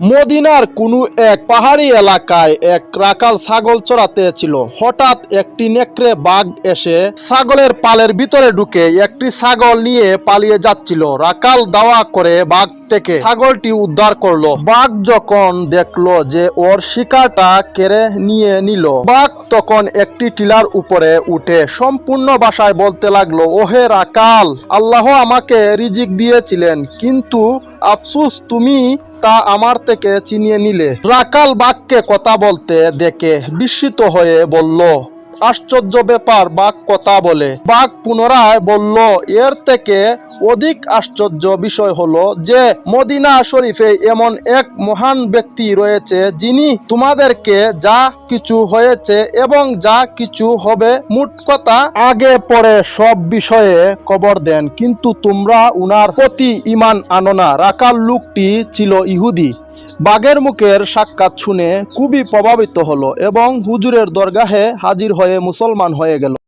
মদিনার কোনো এক পাহাড়ি এলাকায় এক রাকাল ছাগল চড়াতে ছিল। হঠাৎ একটি নেকড়ে বাঘ এসে ছাগলের পালের ভিতরে ঢুকে একটি ছাগল নিয়ে পালিয়ে যাচ্ছিল। রাকাল দাওয়া করে বাঘ থেকে ছাগলটি উদ্ধার করল। বাঘ যখন দেখল যে ওর শিকারটা কেড়ে নিয়ে নিল, বাঘ তখন একটি টিলার উপরে উঠে সম্পূর্ণ ভাষায় বলতে লাগল, ওহে রাকাল, আল্লাহ আমাকে রিজিক দিয়েছিলেন, কিন্তু আফসুস তুমি তা আমার থেকে চিনিয়ে নিলে। রাকাল বাঘকে কথা বলতে দেখে বিস্মিত হয়ে বলল আশ্চর্য ব্যাপার, বাঘ কথা বলে। বাঘ পুনরায় বলল, এর থেকে অধিক আশ্চর্য বিষয় হলো যে, মদিনা শরীফে এমন এক মহান ব্যক্তি রয়েছে, যিনি তোমাদেরকে যা কিছু হয়েছে এবং যা কিছু হবে, মোট কথা আগে পরে সব বিষয়ে কবর দেন। কিন্তু তোমরা উনার প্রতি ইমান আনো না। রাকাল লোকটি ছিল ইহুদি। বাঘের মুখের সাক্ষাৎ শুনে খুবই প্রভাবিত হলো এবং হুজুরের দরগাহে হাজির হয়ে মুসলমান হয়ে গেল।